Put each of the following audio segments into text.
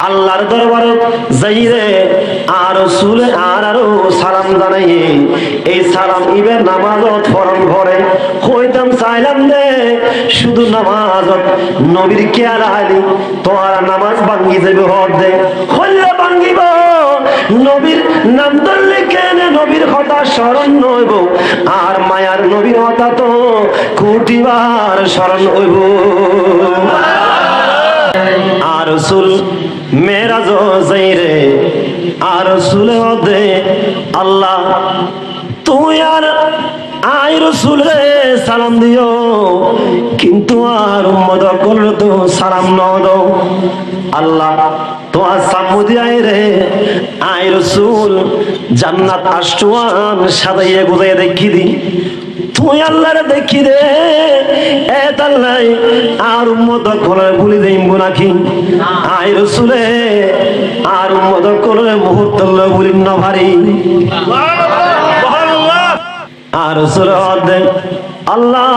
আল্লাহর দরবারে যাইরে আর সুলে আর আরও সালাম জানাই এই সালাম ইবে নামাজত ফরন ভরে। কইতাম চাইলাম দে, শুধু নামাজত নবীর কেয়ার আলি তোমার নামাজ ভাঙ্গি যাবে হর দে। হইলে ভাঙ্গিব, নবীর নাম ধরলে কেন নবীর কথা স্মরণ নইব আর মায়ার নবীর কথা তো কোটিবার স্মরণ হইব। আর রসুল মেরাজ যাইরে আর রসুল দে আল্লাহ তুই আর আই রসুল রে সালাম দিও। কিন্তু আর উম্মদ করলে তো সালাম ন আল্লাহ, তোমার সামুদি আই রে, আই রসুল জান্নাত আষ্টুয়ান সাদাইয়ে গুজাই দেখি দি। তুই আল্লাহরে দেখি রে তাল্লাই আর উম্মত করে ভুলি দেইব নাকি? আই রসুলে, আর উম্মত করে মুহূর্ত বলিম না ভারি। আর রসুল আল্লাহ,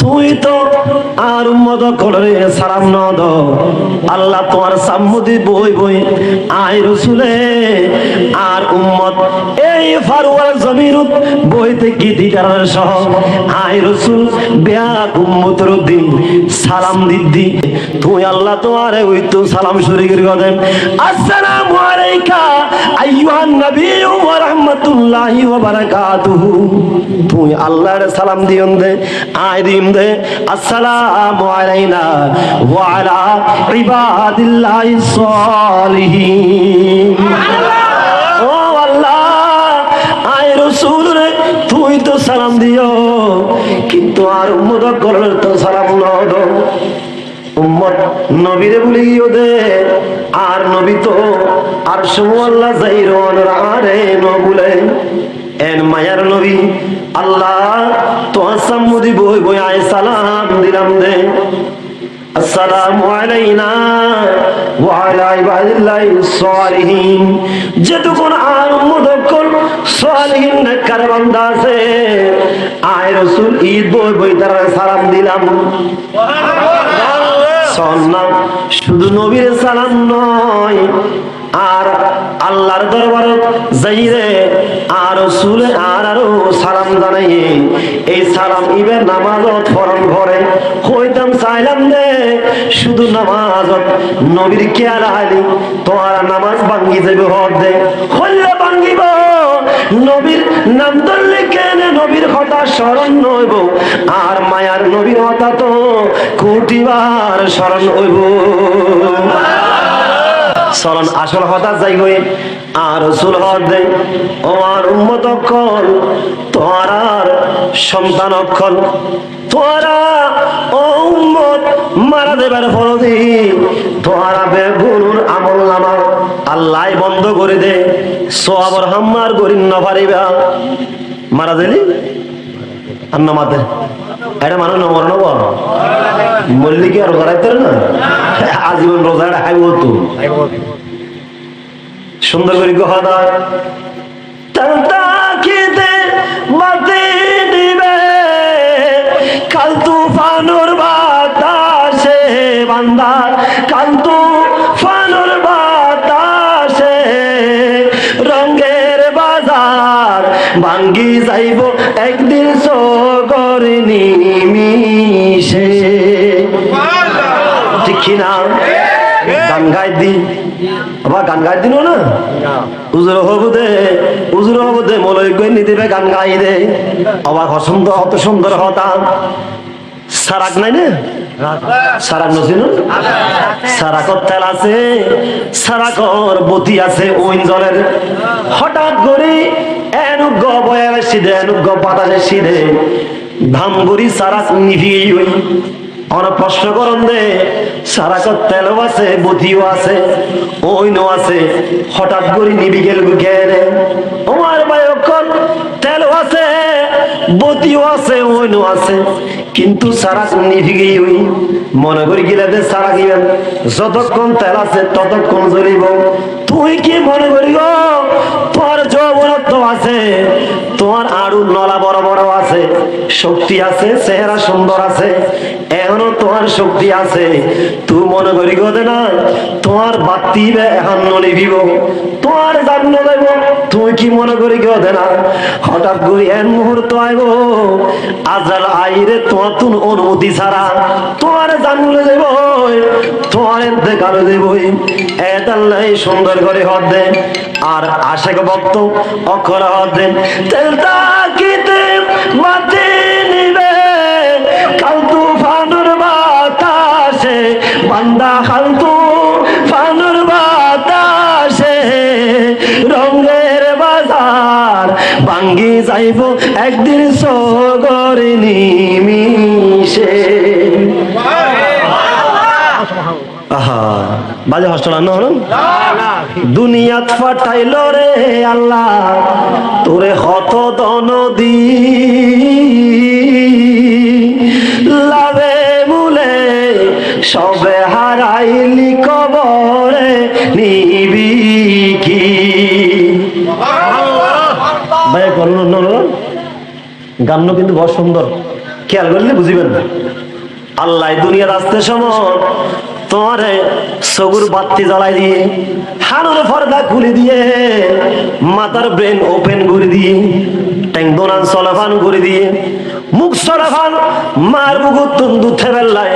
তুই তো আর করে সালাম আল্লাহ তোমার বই বই আই রসুলে। আর এই ফারুয়ার বইতে কি দিদার সহ আই রসুল সালাম দিদি তুই আল্লাহ তোমার ওই তো সালাম শুরু করে আসসালামু আলাইকা আইয়ুহান রাহমাতুল্লাহি ওয়া বারাকাতুহু। তুই আল্লাহর সালাম দে আই দিম দে। ও আল্লাহ, আয় রসুল তুই তো সালাম দিও, কিন্তু আর উম্মত করলে তো সালাম ন দো উম্মত নবীরে বলি দে, আর নবী তো আর সমু যাইরন রে ন বলে এন মায়ার নবী আল্লাহ তো সাম্মুদি বই বই আয় সালাম দিলাম দে। আসসালামু আলাইনা ওয়া আলা ইবাদিল্লাহিস সালিহিন। যেটুকুন আর মুদক্কল সালিহিন নেককার বান্দা আছে? আয় রাসূল ঈদ বই বই তারা সালাম দিলাম। শুধু নবীর সালাম নয় আর আল্লাহর দরবারে যাইরে আর রসুলে আর আরও সালাম জানাই এই সালাম ইবে নামাজত ফরন ভরে। কইতাম চাইলাম দে শুধু নামাজত নবীর কেয়ার আলি তোমার নামাজ ভাঙ্গি যাবে হর দে। হইলে ভাঙ্গিব, নবীর নাম ধরলে কেন নবীর কথা স্মরণ নইব আর মায়ার নবীর কথা তো কোটিবার স্মরণ হইব। স্মরণ আসল হতা যাই হয়ে আর রসুল হদে আমার উম্মত অক্ষর তোমার আর সন্তান অক্ষর। তোরা ও উম্মত, মারা দেবার ফলদি তোরা বেগুনুর আমল নামা আল্লাহ বন্ধ করে দে। সোয়াবর হাম্মার গরিন পারিবা মারা দিলি? আর নামাতে? এটা মানুষ নমর নব মল্লিকে আর করাইতে না? আজীবন রোজাটা খাইব তো। সুন্দর করে গহা না গান গাই দি। আবার গান গাই দিন না? উজুর হবু দে উজুর হবু দে মলয় গই নি দিবে গান গাই দে। আবার অত সুন্দর সারাক নাই না? সারাক নছিল সারাকর তেল আছে সারাকর বতি আছে ওইন জলের হঠাৎ করে এনুগ্য বয়ার সিধে এনুগ্য বাতাসে সিধে। ধামগুড়ি সারাক নিভিয়ে আমরা প্রশ্ন করন দে সারাকর তেলও আছে বতিও আছে ওইনও আছে, হঠাৎ করে নিবি গেল আমার ভাই অক্ষর, তেলও আছে বতিও আছে ওইনও আছে, কিন্তু সারা নিভি গিয়ে ওই। মনে করি গেলে যে সারা গিবেন যতক্ষণ তেল আছে, ততক্ষণ জ্বলিব। তুই কি মনে করি গো তোর যৌবনত্ব আছে তোমার আড়ু নলা আছে শক্তি আছে, চেহারা সুন্দর আছে, এখনও তোমার শক্তি আছে। তুই মনে করি গদে না তোমার বাতি এখন নিভিব তোমার জান্ন দেব। তুই কি মনে করি গদে না হঠাৎ করে এন মুহূর্ত আইব, আজাল আইরে তোমার তুন অনুমতি ছাড়া তোমার জানলে দেব, তোমার দেখালে দেবই এদাল্লাই সুন্দর করে হদ দেন, আর আশেক ভক্ত অক্ষর হদ দেন। তেল তাকিতে মাতে খালতু ফানুর বাতাসে রঙের বাজার ভাঙ্গি যাইব একদিন সগর আহা, বাজে না দুনিয়াত ফাটাইল রে আল্লাহ, তোরে হত দন দি সবে গান কিন্তু বড় সুন্দর। খেয়াল করলে বুঝিবেন না। আল্লাহ দুনিয়ার আসতে সময় তোমারে সগুর বাতি জ্বালাই দিয়ে হানুর পর্দা খুলে দিয়ে, মাথার ব্রেন ওপেন করে দিয়ে ট্যাং দোনান চলাফান করে দিয়ে, মুখ চলাফান মার বুকুর তন্দু থেবেল্লায়,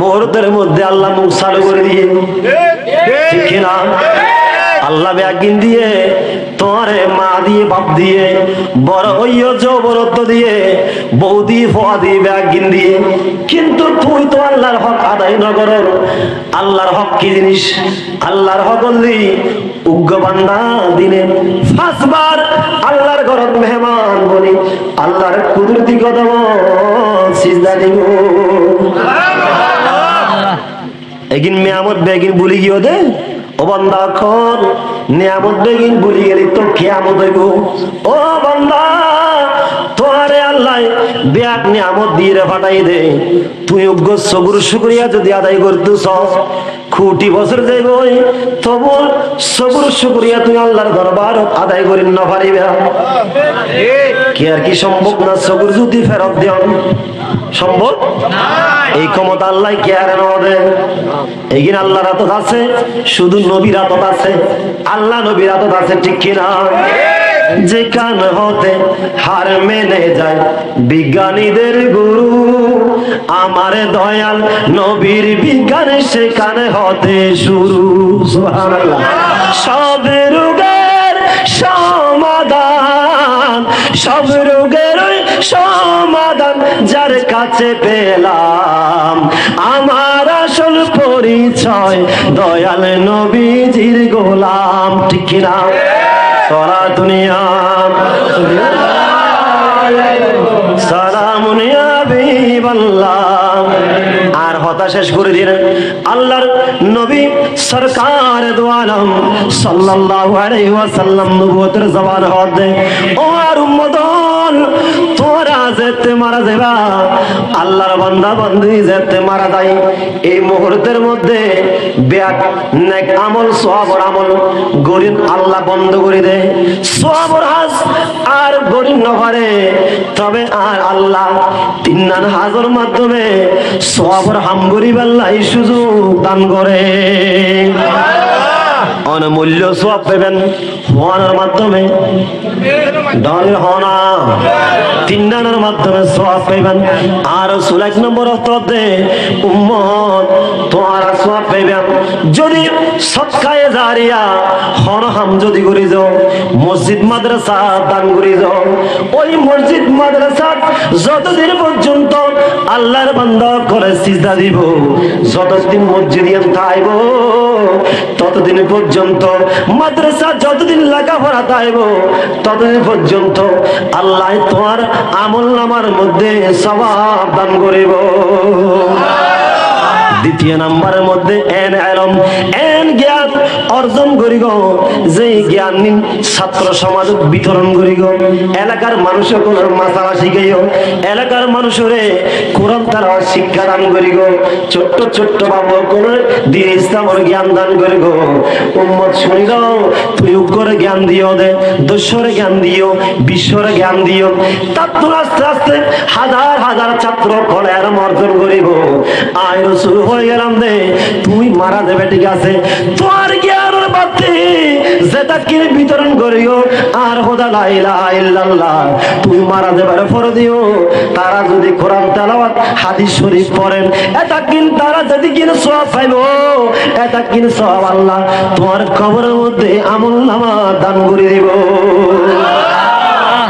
মুহূর্তের মধ্যে আল্লাহ মুখ চালু করে দিয়ে, ঠিক কিনা আল্লাহ ব্যাগিন দিয়ে তোমারে মা দিয়ে বাপ দিয়ে বড় হইয় জবরত্ব দিয়ে বৌদি ফোয়া দিয়ে ব্যাগিন দিয়ে। কিন্তু তুই তো আল্লাহর হক আদায় ন করো। আল্লাহর হক কি জিনিস? আল্লাহর হক হলি উগ্র বান্দা দিনে পাঁচবার আল্লাহর ঘরত মেহমান বলি আল্লাহর কুদরতি কদম সিজদা দিব। এগিন মেয়ামত বেগিন বুলি গিয়ে দে। ও বান্দা খন নিয়ামত বেগিন বুলি গেলি তো কেয়ামত হইব? ও বান্দা আল্লাহ ব্যাগ নিয়ামত দিয়ে ফাটাই দে। তুই উগ্র সবুর শুক্রিয়া যদি আদায় করতেছ খুটি বছর যাইব তবু সবুর শুক্রিয়া তুই আল্লাহর দরবার আদায় করি না পারিবে। কি আর কি সম্ভব না সবুর যদি ফেরত দেন? সম্ভব? এই ক্ষমতা আল্লাহ কে আর আল্লাহর হাতত আছে শুধু নবীর হাতত আছে। আল্লাহ নবীর হাতত আছে ঠিক কিনা? যেখান হতে হার মেনে যায়, বিজ্ঞানীদের গুরু, আমার দয়াল নবীর বিজ্ঞানে সেখানে হতে শুরু। সব রোগের সমাধান, সব রোগের সমাধান যার কাছে পেলাম। আমার আসল পরিচয় দয়াল নবীজির গোলাম, ঠিক সরা দুনিয়া সালামুন ইয়া হাবিবাল্লাহ আর হতা শেষ করে দিলেন আল্লাহর নবী সরকার দোয়ালম সাল্লাল্লাহু আলাইহি ওয়াসাল্লাম নবুয়তের জবান হদে ও আর উম্মতন তোরা যেতে মারা যাবা আল্লাহর বান্দা বান্দি যেতে মারা যায়। এই মুহূর্তের মধ্যে ব্যাগ নেক আমল সওয়াবর আমল গরিব আল্লাহ বন্ধ করে দেয়। সওয়াবর হাজ আর গরিব নহরে তবে আর আল্লাহ তিন নান হাজর মাধ্যমে সওয়াবর হাম গরিব আল্লাহ সুযোগ দান করে। অনমূল্য সওয়াব পাবেন হওয়ানোর মাধ্যমে। দল হনা তিন দানের মাধ্যমে সওয়াব পাইবেন আর রসুল এক নম্বর অর্থে উম্মত, তোমার সওয়াব পাইবেন যদি সৎকায়ে জারিয়া হনহাম যদি করি যাও, মসজিদ, মাদ্রাসা দান করি যাও, ওই মসজিদ, মাদ্রাসা যতদিন পর্যন্ত আল্লাহর বান্দা করে সিজদা দিব। যতদিন মসজিদ থাইব ততদিন পর্যন্ত মাদ্রাসা যতদিন লেখাপড়া তাইব ততদিন পর্যন্ত আল্লাহ তোমার আমল নামার মধ্যে সবাব দান করিব। দ্বিতীয় নাম্বারের মধ্যে এন এলম এন জ্ঞান অর্জন করি গো। যে জ্ঞান নিন, ছাত্র সমাজ বিতরণ করি গো। এলাকার মানুষের কোন মাথা শিখাইও। এলাকার মানুষরে কোরআন তারা শিক্ষা দান করি গো। ছোট্ট ছোট্ট বাবু কোন দিন ইসলামের জ্ঞান দান করি গো। উম্মত শুনি গো, তুই করে জ্ঞান দিও দে দস্যরে জ্ঞান দিও, বিশ্বরে জ্ঞান দিও। তারপর আস্তে আস্তে হাজার হাজার ছাত্র কলের অর্জন করিব আয় শুরু হয়ে গেলাম দে। তুই মারা দেবে ঠিক আছে। তোমার জ্ঞানের যেটা কিনে বিতরণ করিও, আর হোদা লাইলা ইল্লাল্লাহ তুই মারা দেবার পর দিও। তারা যদি কোরআন তেলাওয়াত, হাদিস শরীফ পড়েন, এটা কিন তারা যদি কিনে সওয়াব পাইব, এটা কিনে সওয়াব আল্লাহ তোমার কবরের মধ্যে আমল নামা দান করে দিব।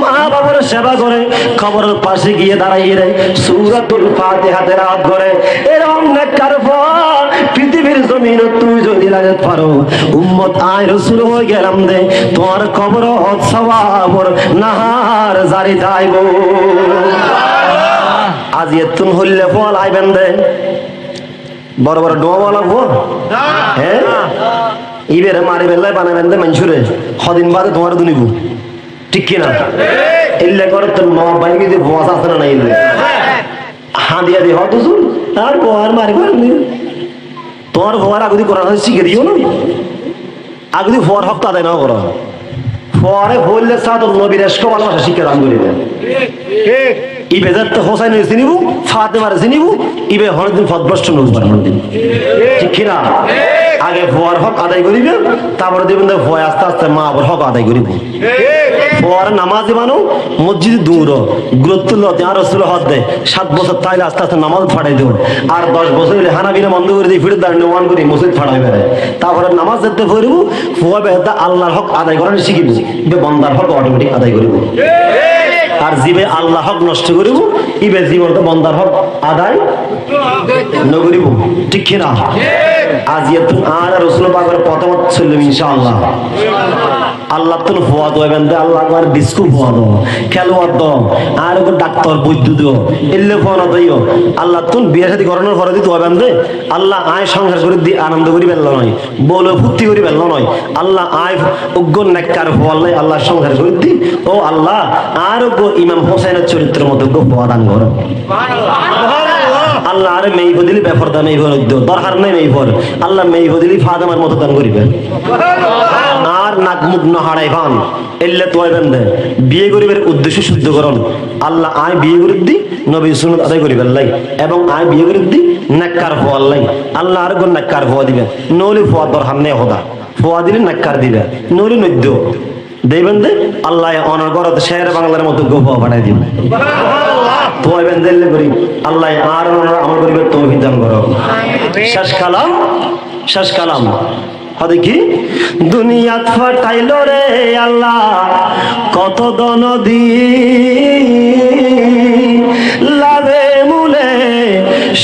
মা বাবার সেবা করে খবরের পাশে গিয়ে দাঁড়াইয়ে রে সুরাতুল ফাতিহাতে রাত করে। এরকম নেককার ফল পৃথিবীর জমিন তুই যদি লাগে পারো উম্মত আয় রসুল হয়ে গেলাম দে তোমার কবর হত সবাবর নাহার জারি যাইব আজ এতুন হইলে ফল আইবেন দে বড় বড় ডোয়া লাগবো? হ্যাঁ? ইবের মারি বেলায় বানাবেন দে মানুষরে সদিন বাদে তোমার দুনিব। ঠিক কিনা এলে করে তোর মা বাইকে দিয়ে বস আছে না ইলে হাঁ দিয়া দিয়ে হয়তো শুন আর বহার মারি পারলি তোমার হওয়ার আগুদি করার হয় শিখে দিও না। আগুদি হওয়ার হক তাদের না করো। পরে বললে সাদ নবীর এসকো ভালোবাসা শিক্ষা দান করিবে। ইবে যাতে হোসাইন চিনিব ফাতে মারে চিনিব ইবে হরদিন ফদভ্রষ্ট হরদিন। ঠিক কিনা? আগে ভুয়ার হক আদায় করিবে, তারপরে দেবেন ভয় আস্তে আস্তে মা আবার হক আদায় করিব। ভুয়ার নামাজ মানো, মসজিদ দূর, গুরুত্ব লতে আর রসুল হদ দেয়, সাত বছর তাইলে আস্তে আস্তে নামাজ ফাটাই দেব আর দশ বছর হলে হানা বিনা বন্ধ করে দিয়ে ফিরে দাঁড়িয়ে ওয়ান করি মসজিদ ফাটাই বেড়ে তারপরে নামাজ যেতে ফরিব ভুয়া বেহতা আল্লাহর হক আদায় করার শিখিব বন্দার হক অটোমেটিক আদায় করিব। আর জীবে আল্লাহ হক নষ্ট করিব ইবে জীবন তো বন্দার হক আদায় নগরিব ঠিক কিনা? আজ আর রসুল পাকের প্রথমত ছিল ইনশাআল্লাহ। আল্লাহ তো ফোয়া দো এবেন আল্লাহ আর বিস্কু ফোয়া দো, খেলোয়াড় দো, আর ডাক্তার বৈদ্যু দিও, এলে ফোয়া না দিও। আল্লাহ তুন বিয়ে সাথে করানোর পরে দিতে হবেন দে, আল্লাহ আয় সংসার করে দি, আনন্দ করি বেল্লা নয়, বলে ফুর্তি করি বেল্লা নয়। আল্লাহ আয় উগ্র নেককার ফোয়াল্লাই আল্লাহ সংসার করে দি, ও আল্লাহ, আর ইমাম হোসেনের চরিত্রের মতো ফোয়া দান করো। আল্লাহ আরে বদিলি বেফর দা মেই ভর দরকার নাই মেই ভর আল্লাহ মেই বদিলি ফাদামার মতো দান করিবে। আর নাক মুখ না হারাই ফান এল্লে তোয় বেন্দে বিয়ে করিবার উদ্দেশ্য শুদ্ধ করণ। আল্লাহ আয় বিয়ে করি দি নবী সুন্নত আদায় করিবার লাই এবং আয় বিয়ে করি দি নাক্কার ফোয়ার লাই আল্লাহ আর কোন নাক্কার ফোয়া দিবে? নলি ফোয়া দরকার নেই হদা। ফোয়া দিলে নাক্কার দিবে। নলি নদ্য। দেবেন দে আল্লাহ অনর্গরত শের বাংলার মতো গোপ পাঠাই দিবে। তোয় বেন্দেলে করি আল্লাহ আর আমার করিবে তৌহিদ দান করো। শেষ কালাম শেষ কালাম। হদে কি? দুনিয়াত ফাটাইল রে আল্লাহ, কত দন দি লাভে মূলে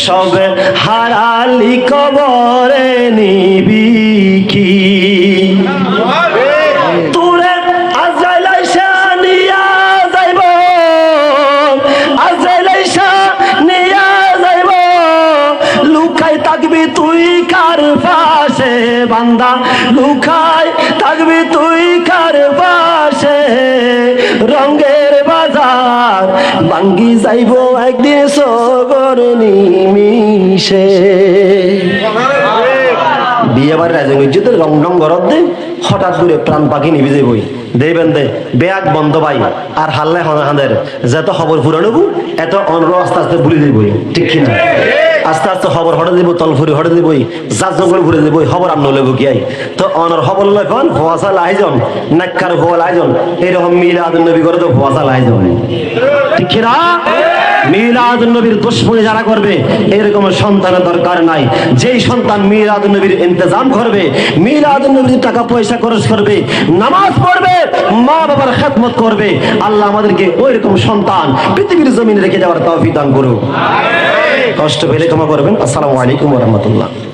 সবে হারালি কবরে নিবি। ভাঙ্গি যাইব একদিন সগর নিমিশে বিয়ে বাড়ির রাজন ইজ্জতে রং রং গরব দে, হঠাৎ করে প্রাণ পাখি নিবি যে বই দেবেন দে, বেয়াক বন্ধ ভাই, আর হাল্লে হাঁদের যত খবর ফুরানো এত অনর আস্তে আস্তে ভুলে দিবই ঠিক কিনা? আস্তে আস্তে খবর হটে দিব তল ফুরি হটে দিবই যার জঙ্গল ঘুরে দিব খবর আর নলে বুকিয়াই তো অনর খবর লয় কন ভুয়াশা আয়োজন নাক্কার ভুয়া আয়োজন এরকম মিলাদ নবী করে তো ভুয়াশা আয়োজন ঠিক কিনা মিলাদ নবীর দুশ্মনী যারা করবে, এরকম সন্তানের দরকার নাই। যেই সন্তান মিলাদ নবীর ইন্তজাম করবে মিলাদ নবীর টাকা পয়সা খরচ করবে, নামাজ পড়বে, মা বাবার খেদমত করবে, আল্লাহ আমাদেরকে ওই রকম সন্তান পৃথিবীর জমিনে রেখে যাওয়ার তৌফিক দান করুক। কষ্ট পেলে ক্ষমা করবেন। আসসালামু আলাইকুম রহমতুল্লাহ।